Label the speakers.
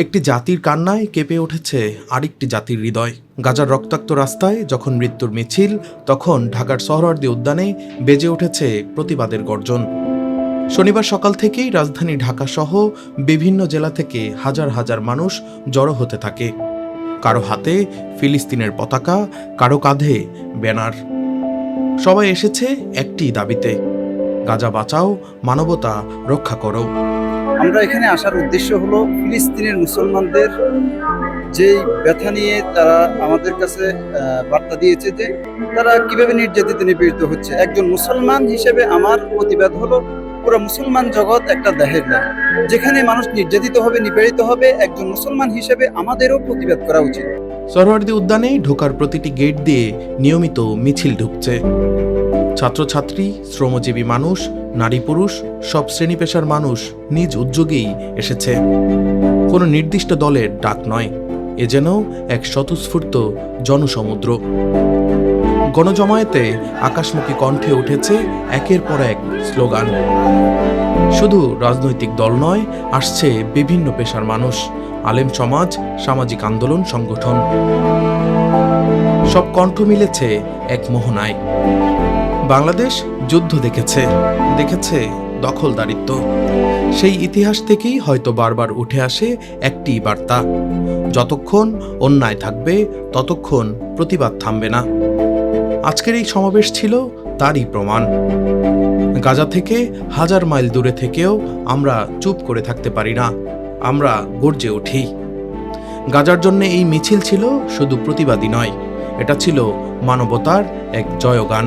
Speaker 1: একটি জাতির কান্নায় কেঁপে উঠেছে আরেকটি জাতির হৃদয়। গাজার রক্তাক্ত রাস্তায় যখন মৃত্যুর মিছিল, তখন ঢাকার সোহরাওয়ার্দী উদ্যানে বেজে উঠেছে প্রতিবাদের গর্জন। শনিবার সকাল থেকেই রাজধানী ঢাকা সহ বিভিন্ন জেলা থেকে হাজার হাজার মানুষ জড়ো হতে থাকে। কারও হাতে ফিলিস্তিনের পতাকা, কারও কাঁধে ব্যানার। সবাই এসেছে একটি দাবিতে। গাজা বাঁচাও, মানবতা রক্ষা করো।
Speaker 2: আমরা এখানে আসার উদ্দেশ্য হলো ফিলিস্তিনের মুসলমানদের যেই ব্যথা নিয়ে তারা আমাদের কাছে বার্তা দিয়েছে যে তারা কীভাবে নির্যাতিত, নিপীড়িত হচ্ছে। একজন মুসলমান হিসেবে আমার প্রতিবাদ হলো পুরো মুসলমান জগৎ একটা দেহের দেয় যেখানে মানুষ নির্যাতিত হবে, নিপীড়িত হবে, একজন মুসলমান হিসেবে আমাদেরও প্রতিবাদ করা উচিত।
Speaker 1: সরোয়ার্দী উদ্যানে ঢোকার প্রতিটি গেট দিয়ে নিয়মিত মিছিল ঢুকছে। ছাত্রছাত্রী, শ্রমজীবী মানুষ নারী পুরুষ, সব শ্রেণি পেশার মানুষ নিজ উদ্যোগেই এসেছে। কোনো নির্দিষ্ট দলের ডাক নয়, এ যেন এক স্বতঃস্ফূর্ত জনসমুদ্র। গণজমায়েতে আকাশমুখী কণ্ঠে উঠেছে একের পর এক স্লোগান। শুধু রাজনৈতিক দল নয়, আসছে বিভিন্ন পেশার মানুষ, আলেম সমাজ, সামাজিক আন্দোলন, সংগঠন। সব কণ্ঠ মিলেছে এক মোহনায়। বাংলাদেশ যুদ্ধ দেখেছে। দেখেছে দখলদারিত্ব। সেই ইতিহাস থেকেই হয়তো বারবার উঠে আসে একটি বার্তা। যতক্ষণ অন্যায় থাকবে, ততক্ষণ প্রতিবাদ থামবে না। আজকের এই সমাবেশ ছিল তারই প্রমাণ। গাজা থেকে হাজার মাইল দূরে থেকেও আমরা চুপ করে থাকতে পারি না। আমরা গর্জে উঠি। গাজার জন্য এই মিছিল ছিল শুধু প্রতিবাদী নয়, এটা ছিল মানবতার এক জয়গান।